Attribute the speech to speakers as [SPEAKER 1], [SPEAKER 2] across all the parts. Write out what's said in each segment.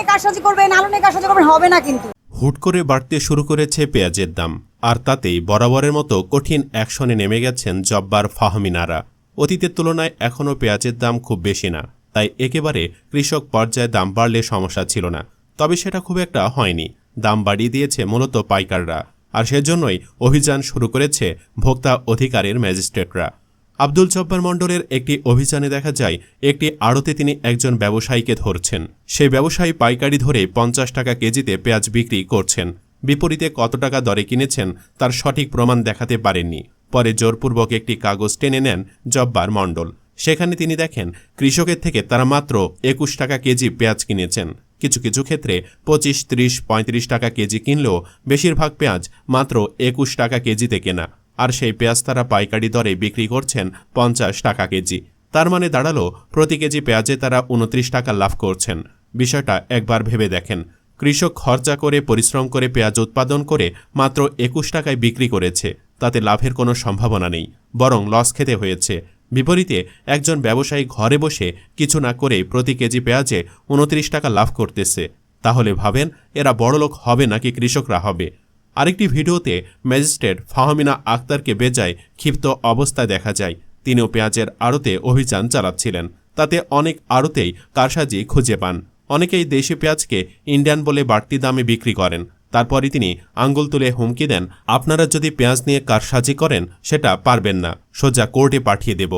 [SPEAKER 1] নিয়ে কারসাজি করবেন, আলু নিয়ে কারসাজি করবেন, হবে না কিন্তু।
[SPEAKER 2] হুট করে বাড়তে শুরু করেছে পেঁয়াজের দাম, আর তাতেই বরাবরের মতো কঠিন অ্যাকশনে নেমে গেছেন জব্বার ফাহমিনারা। অতীতের তুলনায় এখনও পেঁয়াজের দাম খুব বেশি না, তাই একেবারে কৃষক পর্যায়ে দাম বাড়লে সমস্যা ছিল না। তবে সেটা খুব একটা হয়নি, দাম বাড়িয়ে দিয়েছে মূলত পাইকাররা। আর সেজন্যই অভিযান শুরু করেছে ভোক্তা অধিকারের ম্যাজিস্ট্রেটরা। আব্দুল জব্বার মণ্ডলের একটি অভিযানে দেখা যায়, একটি আড়তে তিনি একজন ব্যবসায়ীকে ধরছেন। সেই ব্যবসায়ী পাইকারি ধরে পঞ্চাশ টাকা কেজিতে পেঁয়াজ বিক্রি করছেন। বিপরীতে কত টাকা দরে কিনেছেন তার সঠিক প্রমাণ দেখাতে পারেননি। পরে জোরপূর্বক একটি কাগজ টেনে নেন জব্বার মণ্ডল। সেখানে তিনি দেখেন, কৃষকের থেকে তারা মাত্র একুশ টাকা কেজি পেঁয়াজ কিনেছেন। কিছু কিছু ক্ষেত্রে পঁচিশ, ত্রিশ, পঁয়ত্রিশ টাকা কেজি কিনলেও বেশিরভাগ পেঁয়াজ মাত্র একুশ টাকা কেজিতে কেনা। আর সেই পেঁয়াজ তারা পাইকারি দরে বিক্রি করছেন পঞ্চাশ টাকা কেজি। তার মানে দাঁড়াল, প্রতি কেজি পেঁয়াজে তারা উনত্রিশ টাকা লাভ করছেন। বিষয়টা একবার ভেবে দেখেন। কৃষক খরচা করে, পরিশ্রম করে পেঁয়াজ উৎপাদন করে মাত্র একুশ টাকায় বিক্রি করেছে। তাতে লাভের কোনো সম্ভাবনা নেই, বরং লস খেতে হয়েছে। বিপরীতে, একজন ব্যবসায়ী ঘরে বসে কিছু না করে প্রতি কেজি পেঁয়াজে উনত্রিশ টাকা লাভ করতেছে। তাহলে ভাবেন, এরা বড়লোক হবে নাকি কৃষকরা হবে? আরেকটি ভিডিওতে ম্যাজিস্ট্রেট ফাহমিনা আক্তারকে বেজায় ক্ষিপ্ত অবস্থায় দেখা যায়। তিনিও পেঁয়াজের আড়তে অভিযান চালাচ্ছিলেন। তাতে অনেক আড়তেই কারসাজি খুঁজে পান। অনেকেই দেশি পেঁয়াজকে ইন্ডিয়ান বলে বাড়তি দামে বিক্রি করেন। তারপরই তিনি আঙ্গুল তুলে হুমকি দেন, আপনারা যদি পেঁয়াজ নিয়ে কারসাজি করেন, সেটা পারবেন না, সোজা কোর্টে পাঠিয়ে দেব।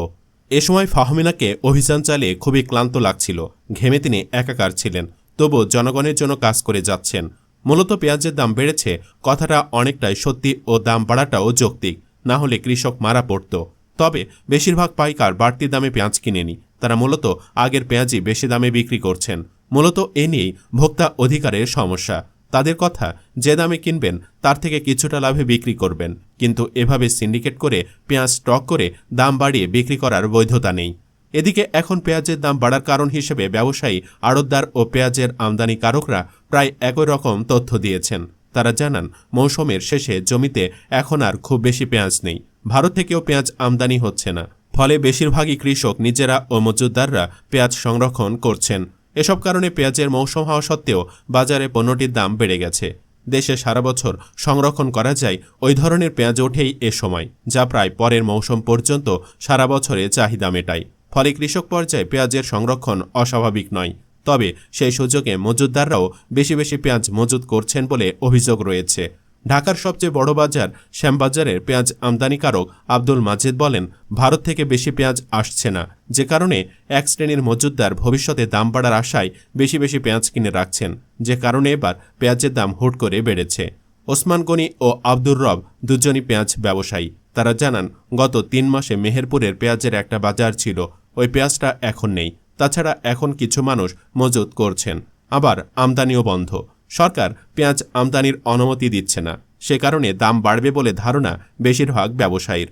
[SPEAKER 2] এ সময় ফাহমিনাকে অভিযান চালিয়ে খুবই ক্লান্ত লাগছিল। ঘেমে তিনি একাকার ছিলেন। তবু জনগণের জন্য কাজ করে যাচ্ছেন। মূলত পেঁয়াজের দাম বেড়েছে, কথাটা অনেকটাই সত্যি ও দাম বাড়াটাও যৌক্তিক। না হলে কৃষক মারা পড়ত। তবে বেশিরভাগ পাইকার বাড়তি দামে পেঁয়াজ কিনেনি। তারা মূলত আগের পেঁয়াজই বেশি দামে বিক্রি করছেন। মূলত এ নিয়েই ভোক্তা অধিকারের সমস্যা। তাদের কথা, যে দামে কিনবেন, তার থেকে কিছুটা লাভে বিক্রি করবেন। কিন্তু এভাবে সিন্ডিকেট করে পেঁয়াজ স্টক করে দাম বাড়িয়ে বিক্রি করার বৈধতা নেই। এদিকে এখন পেঁয়াজের দাম বাড়ার কারণ হিসেবে ব্যবসায়ী, আড়তদার ও পেঁয়াজের আমদানিকারকরা প্রায় একই রকম তথ্য দিয়েছেন। তারা জানান, মৌসুমের শেষে জমিতে এখন আর খুব বেশি পেঁয়াজ নেই। ভারত থেকেও পেঁয়াজ আমদানি হচ্ছে না। ফলে বেশিরভাগই কৃষক, নিজেরা ও মজুদদাররা পেঁয়াজ সংরক্ষণ করছেন। এসব কারণে পেঁয়াজের মৌসুম হওয়া সত্ত্বেও বাজারে পণ্যটির দাম বেড়ে গেছে। দেশে সারা বছর সংরক্ষণ করা যায় ওই ধরনের পেঁয়াজ ওঠেই এ সময়, যা প্রায় পরের মৌসুম পর্যন্ত সারা বছরে চাহিদা মেটায়। ফলে কৃষক পর্যায়ে পেঁয়াজের সংরক্ষণ অস্বাভাবিক নয়। তবে সেই সুযোগে মজুদদাররাও বেশি বেশি পেঁয়াজ মজুদ করছেন বলে অভিযোগ রয়েছে। ঢাকার সবচেয়ে বড় বাজার শ্যামবাজারের পেঁয়াজ আমদানিকারক আব্দুল মাজেদ বলেন, ভারত থেকে বেশি পেঁয়াজ আসছে না। যে কারণে এক শ্রেণির মজুদদার ভবিষ্যতে দাম বাড়ার আশায় বেশি বেশি পেঁয়াজ কিনে রাখছেন। যে কারণে এবার পেঁয়াজের দাম হুট করে বেড়েছে। ওসমান গনি ও আব্দুর রব দুজনই পেঁয়াজ ব্যবসায়ী। তারা জানান, গত তিন মাসে মেহেরপুরের পেঁয়াজের একটা বাজার ছিল ওই পেঁয়াজটা এখন নেই। তাছাড়া এখন কিছু মানুষ মজুত করছেন। আবার আমদানিও বন্ধ। সরকার পেঁয়াজ আমদানির অনুমতি দিচ্ছে না। সে কারণে দাম বাড়বে বলে ধারণা বেশিরভাগ ব্যবসায়ীর।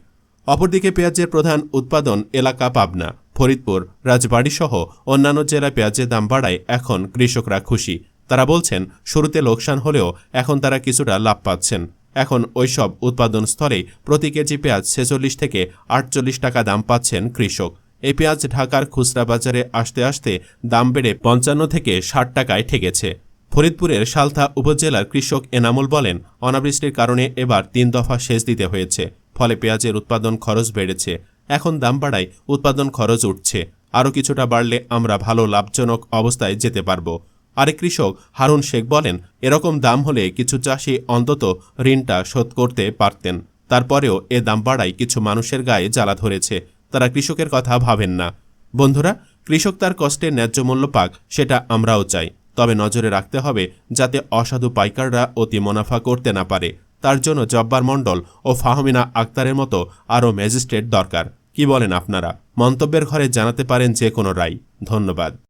[SPEAKER 2] অপরদিকে পেঁয়াজের প্রধান উৎপাদন এলাকা পাবনা, ফরিদপুর রাজবাড়ী সহ অন্যান্য জেলায় পেঁয়াজের দাম বাড়ায় এখন কৃষকরা খুশি। তারা বলছেন, শুরুতে লোকসান হলেও এখন তারা কিছুটা লাভ পাচ্ছেন। এখন ওইসব উৎপাদন স্তরে প্রতি কেজি পেঁয়াজ ছেচল্লিশ থেকে আটচল্লিশ টাকা দাম পাচ্ছেন কৃষক। এই পেঁয়াজ ঢাকার খুচরা বাজারে আসতে আসতে দাম বেড়ে পঞ্চান্ন থেকে ষাট টাকায় ঠেকেছে। ফরিদপুরের সালথা উপজেলার কৃষক এনামুল বলেন, অনাবৃষ্টির কারণে এবার তিন দফা সেচ দিতে হয়েছে, ফলে পেঁয়াজের উৎপাদন খরচ বেড়েছে। এখন দাম বাড়ায় উৎপাদন খরচ উঠছে। আরও কিছুটা বাড়লে আমরা ভালো লাভজনক অবস্থায় যেতে পারব। আরেক কৃষক হারুন শেখ বলেন, এরকম দাম হলে কিছু চাষি অন্তত ঋণটা শোধ করতে পারতেন। তারপরেও এ দাম বাড়ায় কিছু মানুষের গায়ে জ্বালা ধরেছে। তারা কৃষকের কথা ভাবেন না। বন্ধুরা, কৃষক তার কষ্টের ন্যায্য মূল্য পাক, সেটা আমরাও চাই। তবে নজরে রাখতে হবে, যাতে অসাধু পাইকাররা অতি মুনাফা করতে না পারে। তার জন্য জব্বার মণ্ডল ও ফাহমিনা আক্তারের মতো আরও ম্যাজিস্ট্রেট দরকার। কি বলেন আপনারা? মন্তব্যের ঘরে জানাতে পারেন যে কোনো রায়। ধন্যবাদ।